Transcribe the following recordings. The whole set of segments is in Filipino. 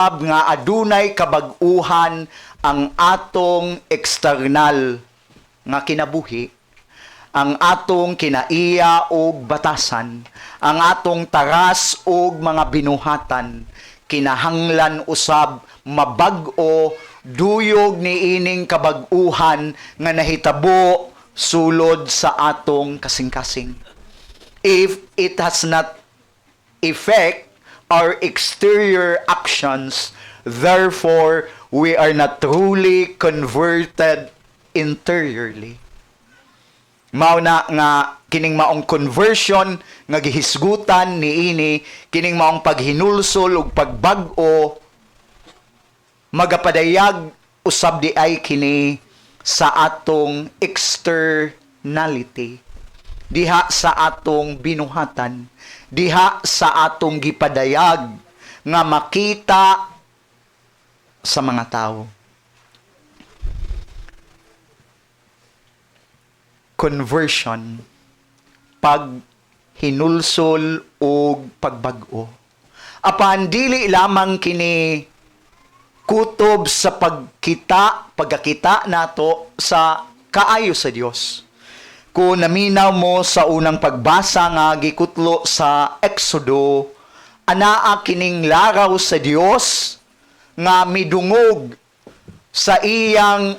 nga adunay kabag-uhan ang atong external nga kinabuhi ang atong kinaiya og batasan ang atong taras og mga binuhatan kinahanglan usab mabag-o duyog ni ining kabag-uhan nga nahitabo sulod sa atong kasing-kasing. If it has not effect our exterior actions. Therefore, we are not truly converted interiorly. Mao na nga kining maong conversion nga gihisgutan ni ini kining maong paghinulsol ug pagbag-o magapadayag usab di ay kini sa atong externality diha sa atong binuhatan diha sa atong gipadayag nga makita sa mga tao. Conversion. Pag hinulsol o pagbag-o. Apan dili lamang kini kutob sa pagkita pagkakita nato sa kaayo sa Dios kung naminaw mo sa unang pagbasa nga gikutlo sa Exodo, anaa kining laraw sa Dios nga midungog sa iyang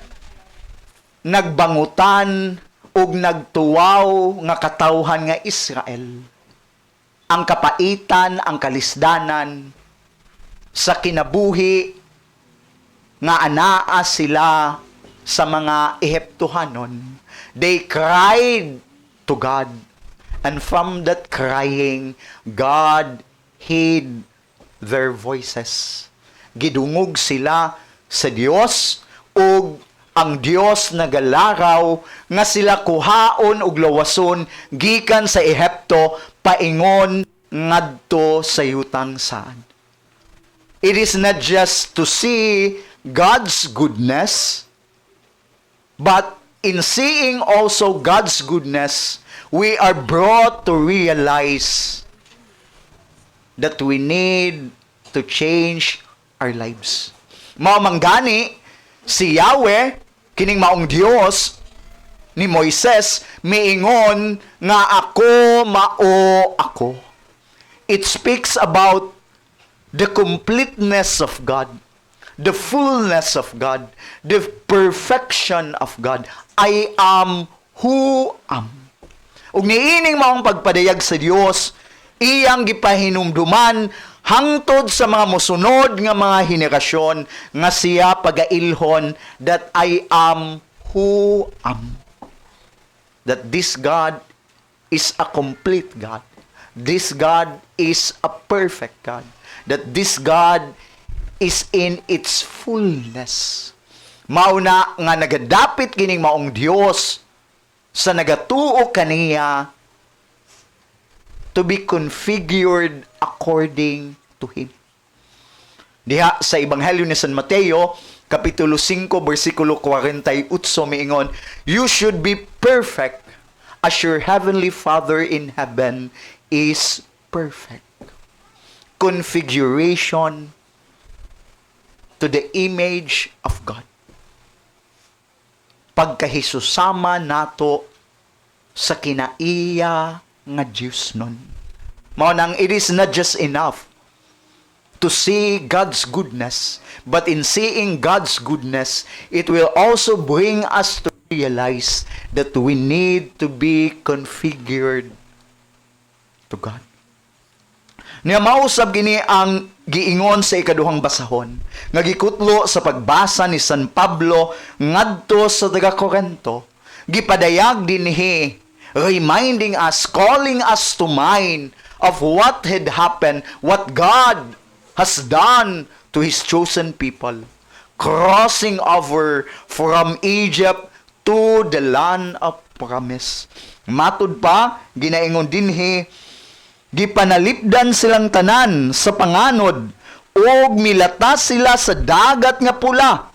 nagbangutan ug nagtuwaw nga katawhan nga Israel. Ang kapaitan, ang kalisdanan sa kinabuhi nga anaa sila sa mga Ehiptohanon they cried to God. And from that crying, God hid their voices. Gidungog sila sa Dios ug ang Dios nagalaraw nga sila kuhaon ug lawason gikan sa Ehipto paingon ngadto sa yutang saan. It is not just to see God's goodness, but in seeing also God's goodness, we are brought to realize that we need to change our lives. Mao manggani si Yahweh kining maong Dios ni Moises miingon nga ako mao ako. It speaks about the completeness of God the fullness of God, the perfection of God. I am who am. Ug niining maong pagpadayag sa Dios, iyang gipahinumduman hangtod sa mga mosunod nga mga henerasyon nga siya pagailhon that I am who am. That this God is a complete God. This God is a perfect God. That this God is in its fullness. Mauna nga nagadapit kining maong Dios sa nagatuo kaniya to be configured according to Him. Diha sa Ebanghelyo ni San Mateo, Kapitulo 5, versikulo 48, miingon, You should be perfect as your heavenly Father in heaven is perfect. Configuration to the image of God. Pagkahisusama nato sa kinaiya nga Diyos nun. Mao nang it is not just enough to see God's goodness, but in seeing God's goodness, it will also bring us to realize that we need to be configured to God. Niya mausab gini ang giingon sa ikaduhang basahon. Nga gikutlo sa pagbasa ni San Pablo ngadto sa taga Corinto gipadayag dinhi reminding us calling us to mind of what had happened what God has done to his chosen people. Crossing over from Egypt to the land of promise. Matud pa ginaingon dinhi gipanalipdan silang tanan sa panganod ug milata sila sa dagat nga pula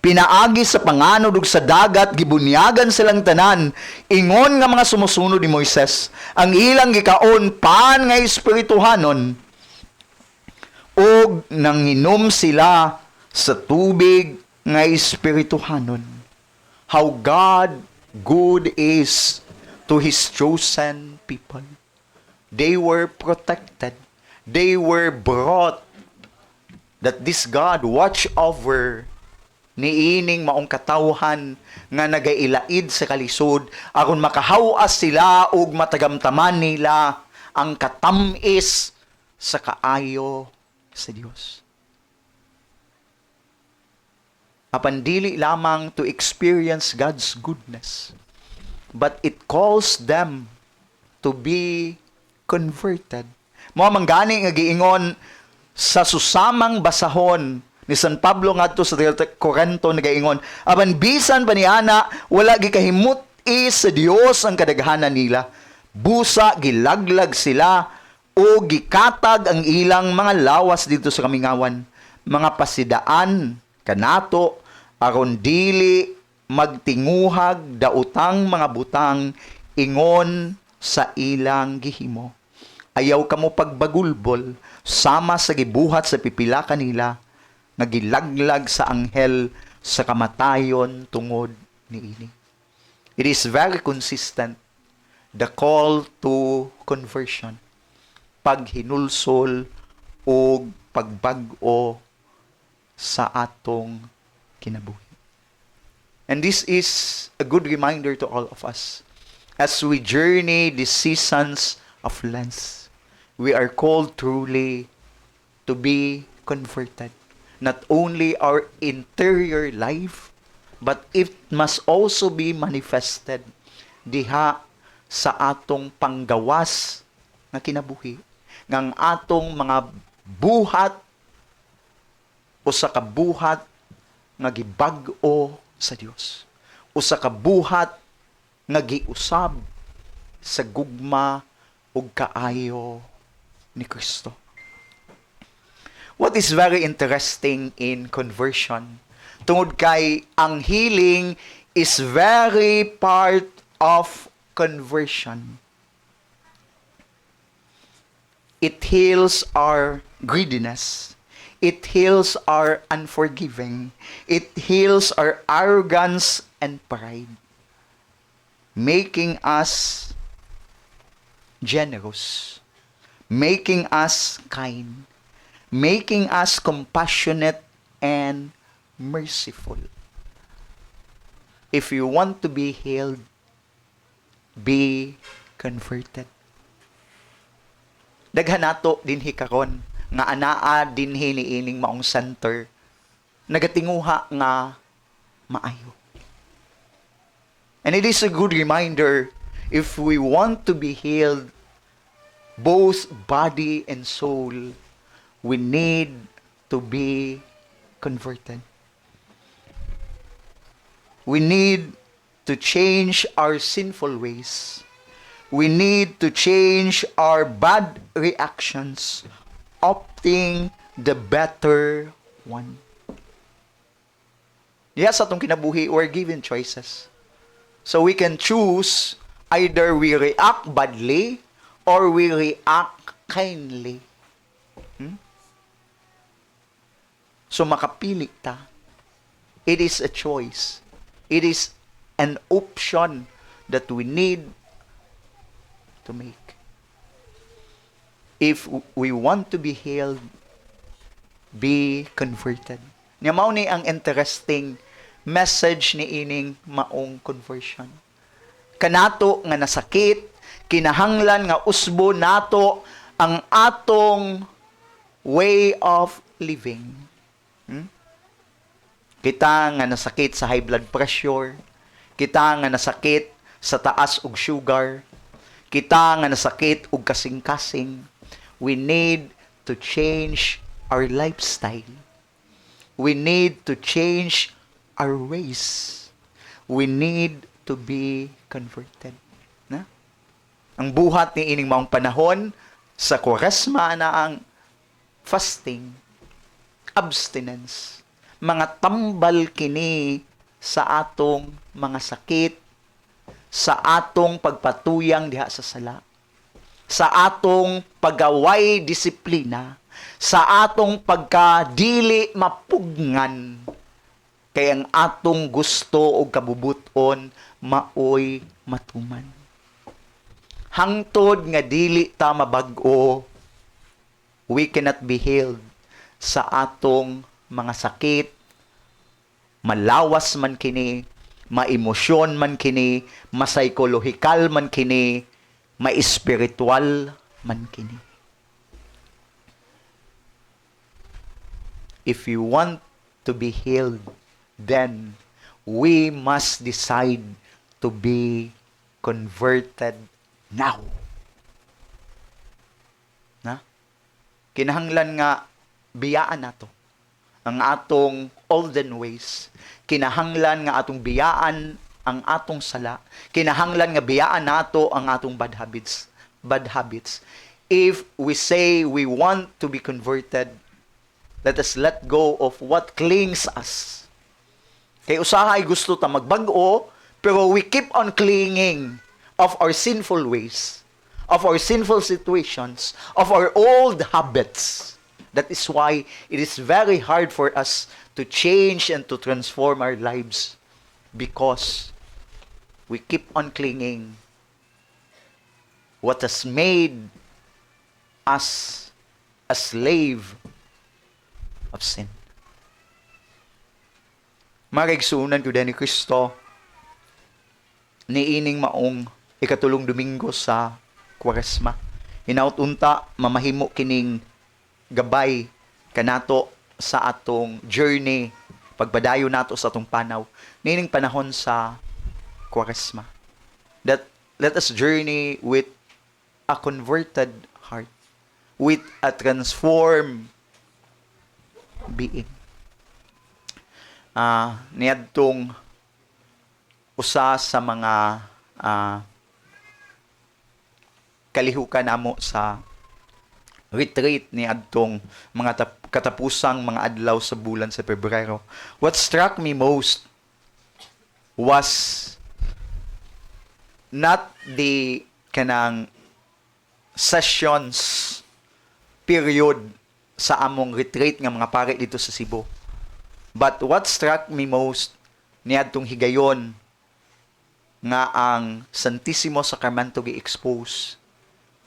pinaagi sa panganod ug sa dagat gibunyagan silang tanan ingon nga mga sumusunod ni Moises ang ilang gikaon pan nga espirituhanon ug nanginom sila sa tubig nga espirituhanon. How God good is to His chosen people. They were protected. They were brought that this God watch over niining maong katawhan nga nagailaid sa kalisod aron makahawas sila ug matagamtaman nila ang katamis sa kaayo sa Dios. Apan dili lamang to experience God's goodness, but it calls them to be converted. Mo manggani nga giingon sa susamang basahon ni San Pablo ngadto sa Corinto nagaingon aban bisan pa ana wala gikahimot sa Dios ang kadaghanan nila. Busa gilaglag sila o gikatag ang ilang mga lawas dito sa kamingawan. Mga pasidaan kanato aron dili magtinguhag dautang mga butang ingon sa ilang gihimo ayaw kamo pagbagulbol sama sa gibuhat sa pipila kanila nagilaglag sa anghel sa kamatayon tungod niini. It is very consistent the call to conversion. Paghinulsol o pagbag-o sa atong kinabuhi. And this is a good reminder to all of us as we journey the seasons of Lent. We are called truly to be converted. Not only our interior life, but it must also be manifested diha sa atong panggawas nga kinabuhi. Ngang atong mga buhat o sa kabuhat nga gibag-o sa Dios o sa kabuhat nga giusab sa gugma ug kaayo ni Kristo. What is very interesting in conversion? Tungod kay ang healing is very part of conversion. It heals our greediness. It heals our unforgiving. It heals our arrogance and pride. Making us generous. Making us kind making us compassionate and merciful. If you want to be healed, be converted. Daghan nato dinhi karon nga anaa dinhi niining maong center nagatinguha nga maayo. And it is a good reminder if we want to be healed both body and soul we need to be converted. We need to change our sinful ways. We need to change our bad reactions, opting the better one. Yes, sa atong kinabuhi, we're given choices. So we can choose either we react badly or we react kindly. Hmm? So makapili ta. It is a choice. It is an option that we need to make. If we want to be healed, be converted. Nga mao ni ang interesting message ni ining maong conversion. Kanato nga nasakit, kinahanglan nga usbo nato ang atong way of living Hmm? Kita nga nasakit sa high blood pressure, kita nga nasakit sa taas og sugar, kita nga nasakit og kasing-kasing. We need to change our lifestyle. We need to change our ways. We need to be converted. Ang buhat ni ining maong panahon sa Kwaresma na ang fasting abstinence. Mga tambal kini sa atong mga sakit, sa atong pagpatuyang diha sa sala, sa atong pagaway disiplina, sa atong pagkadili mapugngan kay ang atong gusto o kabubuton maoy matuman. Hangtod nga dili ta mabag-o, we cannot be healed sa atong mga sakit, malawas man kini, maemosyon man kini, masaykolohikal man kini, ma-spiritual man kini. If you want to be healed, then we must decide to be converted now. Na? Kinahanglan nga biyaan nato ang atong olden ways. Kinahanglan nga atong biyaan ang atong sala. Kinahanglan nga biyaan nato ang atong bad habits. Bad habits. If we say we want to be converted, let us let go of what clings us. Kay usaha ay gusto ta magbago, pero we keep on clinging of our sinful ways, of our sinful situations, of our old habits. That is why it is very hard for us to change and to transform our lives because we keep on clinging what has made us a slave of sin. Marigsunan ko ni Kristo niining maong ikatulong Domingo sa Kwaresma. Hinautunta mamahimo kining gabay kanato sa atong journey pagpadayo nato sa atong panaw nining panahon sa Kwaresma. That let us journey with a converted heart, with a transformed being. Ah, niadtong usa sa mga ah, kalihukan namo sa retreat ni adtong mga tap- katapusang mga adlaw sa bulan sa Pebrero. What struck me most was not the kanang sessions period sa among retreat nga mga pare dito sa Cebu. But what struck me most niadtong higayon nga ang Santissimo Sacramento gi-expose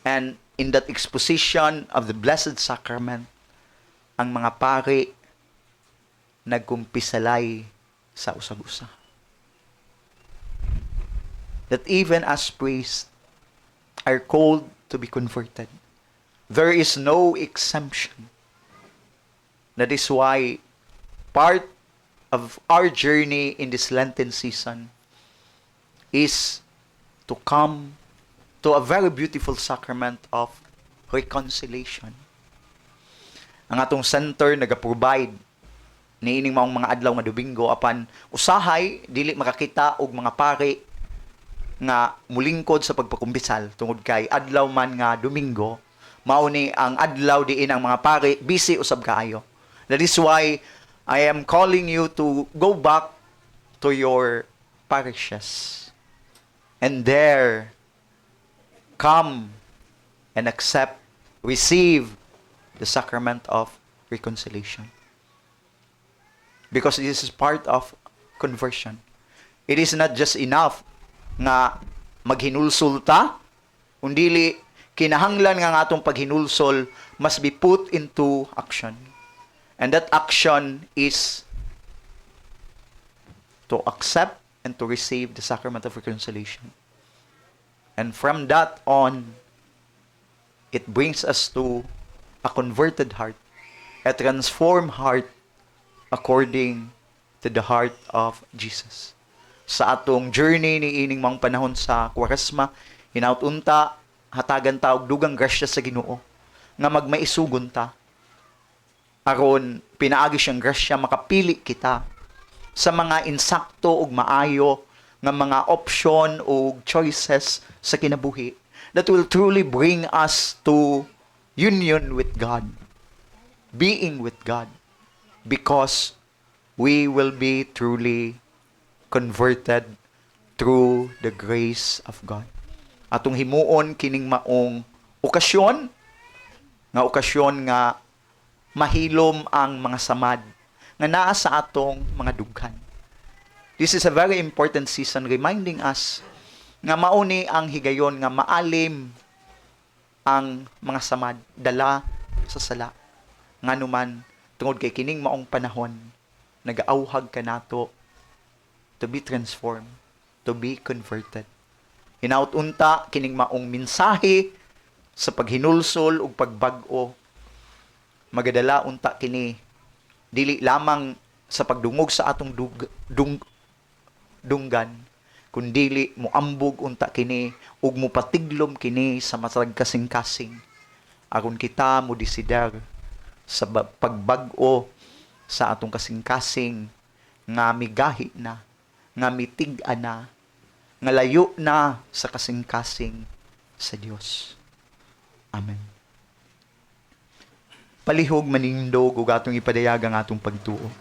and in that exposition of the Blessed Sacrament ang mga pare nagkumpisalay sa usag-usa. That even as priests are called to be converted. There is no exemption. That is why part of our journey in this Lenten season is to come to a very beautiful sacrament of reconciliation. Ang atong center nagaprovide niining maong mga adlaw nga Domingo apan usahay dili makakita og mga pare nga mulingkod sa pagpakumbisal tungod kay adlaw man nga Domingo mao ni ang adlaw diin ang mga pare busy usab kaayo. That is why I am calling you to go back to your parishes and there come and accept, receive the sacrament of reconciliation. Because this is part of conversion. It is not just enough nga maghinulsol ta, undili kinahanglan nga atong paghinulsol must be put into action. And that action is to accept and to receive the sacrament of reconciliation. And from that on, it brings us to a converted heart, a transformed heart according to the heart of Jesus. Sa atong journey ni ining mga panahon sa Kwaresma, hinautunta, hatagan ta og dugang grasya sa Ginoo nga magmaisugon ta aron pinaagi siyang grasya makapili kita sa mga insakto ug maayo nga mga option o choices sa kinabuhi that will truly bring us to union with God, being with God, because we will be truly converted through the grace of God. Atong himuon kining maong okasyon nga okasyon nga mahilom ang mga samad nga naa sa atong mga dughan. This is a very important season reminding us nga mauni ang higayon nga maalim ang mga samad dala sa sala. Nga numan tungod kay kining maong panahon nagaauhag ka nato to be transformed, to be converted. Hinaut unta kining maong mensahe sa paghinulsol ug pagbag-o magadala unta kini dili lamang sa pagdungog sa atong dug, dung, dunggan kundili moambog unta kini ug mopatiglom kini sa matag kasing-kasing aron kita mo desider sa ba- pagbag-o sa atong kasing-kasing nga migahi na nga mitig-a na nga layo na sa kasing-kasing sa Dios. Amen. Palihog manindog ug atong ipadayag ang atong pagtuo.